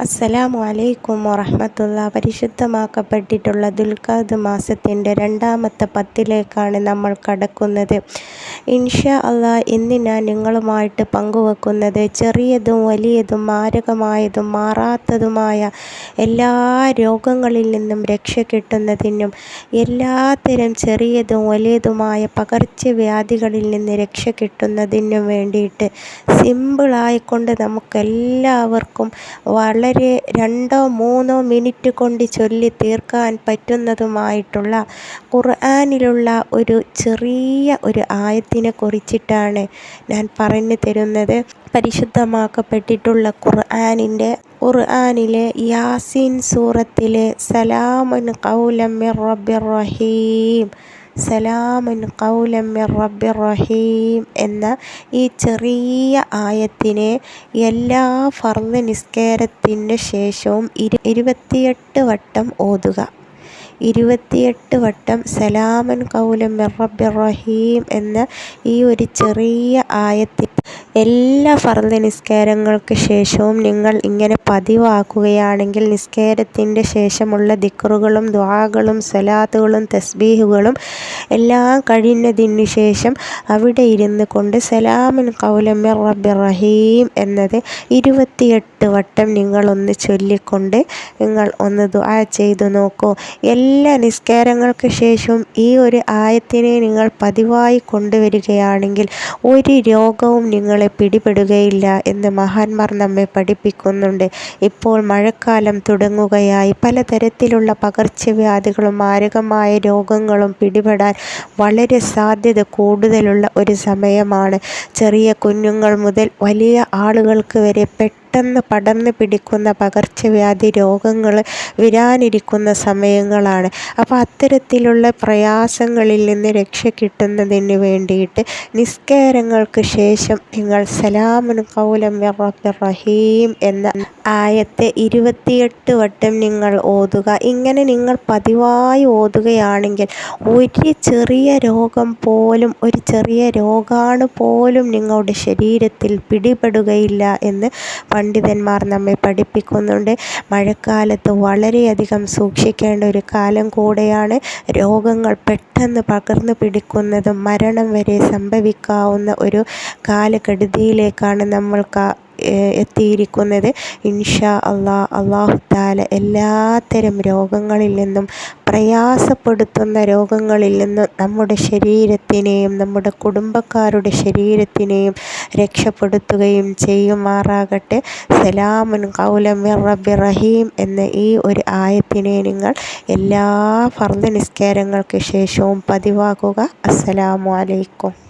അസ്സലാമു അലൈക്കും വറഹമത്തുള്ള. പരിശുദ്ധമാക്കപ്പെട്ടിട്ടുള്ള ദുൽഖാദ് മാസത്തിന്റെ രണ്ടാമത്തെ പത്തിലേക്കാണ് നമ്മൾ കടക്കുന്നത്. ഇൻഷാ അള്ളാ ഇന്ന് ഞാൻ നിങ്ങളുമായിട്ട് പങ്കുവെക്കുന്നത് ചെറിയതും വലിയതും മാരകമായതും മാറാത്തതുമായ എല്ലാ രോഗങ്ങളിൽ നിന്നും രക്ഷ കിട്ടുന്നതിനും എല്ലാത്തരം ചെറിയതും വലിയതുമായ പകർച്ചവ്യാധികളിൽ നിന്ന് രക്ഷ കിട്ടുന്നതിനും വേണ്ടിയിട്ട് സിമ്പിളായിക്കൊണ്ട് നമുക്കെല്ലാവർക്കും വളരെ വളരെ രണ്ടോ മൂന്നോ മിനിറ്റ് കൊണ്ട് ചൊല്ലി തീർക്കാൻ പറ്റുന്നതുമായിട്ടുള്ള ഖുർആാനിലുള്ള ഒരു ചെറിയ ഒരു ആയത്തിനെ കുറിച്ചിട്ടാണ് ഞാൻ പറഞ്ഞു തരുന്നത്. പരിശുദ്ധമാക്കപ്പെട്ടിട്ടുള്ള ഖുർആാനിന്റെ ഖുർആാനിലെ യാസീൻ സൂറത്തിലെ സലാമുൻ കൗലം റബ്ബിർ റഹീം. സലാമുൻ കൗലമ്മിർ റബ്ബിർ റഹീം എന്ന ഈ ചെറിയ ആയത്തിനെ എല്ലാ ഫർദ് നിസ്കാരത്തിന് ശേഷവും ഇരു ഇരുപത്തിയെട്ട് വട്ടം ഓതുക. ഇരുപത്തിയെട്ട് വട്ടം സലാമൻ കൗലം റബ്ബിർ റഹീം എന്ന ഈ ഒരു ചെറിയ ആയത്തിൽ എല്ലാ ഫർദ് നിസ്കാരങ്ങൾക്ക് ശേഷവും നിങ്ങൾ ഇങ്ങനെ പതിവാക്കുകയാണെങ്കിൽ നിസ്കാരത്തിന്റെ ശേഷമുള്ള ദിക്റുകളും ദ്വാകളും സലാത്തുകളും തസ്ബീഹുകളും എല്ലാം കഴിഞ്ഞതിന് ശേഷം അവിടെ ഇരുന്ന് കൊണ്ട് സലാമിൻ കൗലമിർ റബ്ബി റഹീം എന്നത് ഇരുപത്തിയെട്ട് വട്ടം നിങ്ങളൊന്ന് ചൊല്ലിക്കൊണ്ട് നിങ്ങൾ ഒന്ന് ദ്വാ ചെയ്തു നോക്കൂ. എല്ലാ നിസ്കാരങ്ങൾക്ക് ശേഷവും ഈ ഒരു ആയത്തിനെ നിങ്ങൾ പതിവായി കൊണ്ടുവരികയാണെങ്കിൽ ഒരു രോഗവും നിങ്ങളെ പിടിപെടുകയില്ല എന്ന് മഹാന്മാർ നമ്മെ പഠിപ്പിക്കുന്നുണ്ട്. ഇപ്പോൾ മഴക്കാലം തുടങ്ങുകയായി. പലതരത്തിലുള്ള പകർച്ചവ്യാധികളും മാരകമായ രോഗങ്ങളും പിടിപെടാൻ വളരെ സാധ്യത കൂടുതലുള്ള ഒരു സമയമാണ്. ചെറിയ കുഞ്ഞുങ്ങൾ മുതൽ വലിയ ആളുകൾക്ക് വരെ പെട്ടെന്ന് പെട്ടെന്ന് പടർന്ന് പിടിക്കുന്ന പകർച്ചവ്യാധി രോഗങ്ങൾ വരാനിരിക്കുന്ന സമയങ്ങളാണ്. അപ്പോൾ അത്തരത്തിലുള്ള പ്രയാസങ്ങളിൽ നിന്ന് രക്ഷ കിട്ടുന്നതിന് വേണ്ടിയിട്ട് നിസ്കാരങ്ങൾക്ക് ശേഷം നിങ്ങൾ സലാമുൻ കൗലം റഹീം എന്ന ആയത്തെ ഇരുപത്തിയെട്ട് വട്ടം നിങ്ങൾ ഓതുക. ഇങ്ങനെ നിങ്ങൾ പതിവായി ഓതുകയാണെങ്കിൽ ഒരു ചെറിയ രോഗം പോലും ഒരു ചെറിയ രോഗാണു പോലും നിങ്ങളുടെ ശരീരത്തിൽ പിടിപെടുകയില്ല എന്ന് പണ്ഡിതന്മാർ നമ്മെ പഠിപ്പിക്കുന്നുണ്ട്. മഴക്കാലത്ത് വളരെയധികം സൂക്ഷിക്കേണ്ട ഒരു കാലം കൂടെയാണ് രോഗങ്ങൾ പെട്ടെന്ന് പകർന്നു പിടിക്കുന്നതും മരണം വരെ സംഭവിക്കാവുന്ന ഒരു കാലഘടുതിയിലേക്കാണ് നമ്മൾ എത്തിയിരിക്കുന്നത്. ഇൻഷാ അള്ളാ അള്ളാഹുദാല എല്ലാത്തരം രോഗങ്ങളിൽ നിന്നും പ്രയാസപ്പെടുത്തുന്ന രോഗങ്ങളിൽ നിന്ന് നമ്മുടെ ശരീരത്തിനെയും നമ്മുടെ കുടുംബക്കാരുടെ ശരീരത്തിനെയും രക്ഷപ്പെടുത്തുകയും ചെയ്യുമാറാകട്ടെ. സലാമുൻ കൗലമിർ റബ്ബി റഹീം എന്ന ഈ ഒരു ആയത്തിനെ നിങ്ങൾ എല്ലാ ഫർദ് നിസ്കാരങ്ങൾക്ക് ശേഷവും പതിവാക്കുക. അസ്സലാമു അലൈക്കും.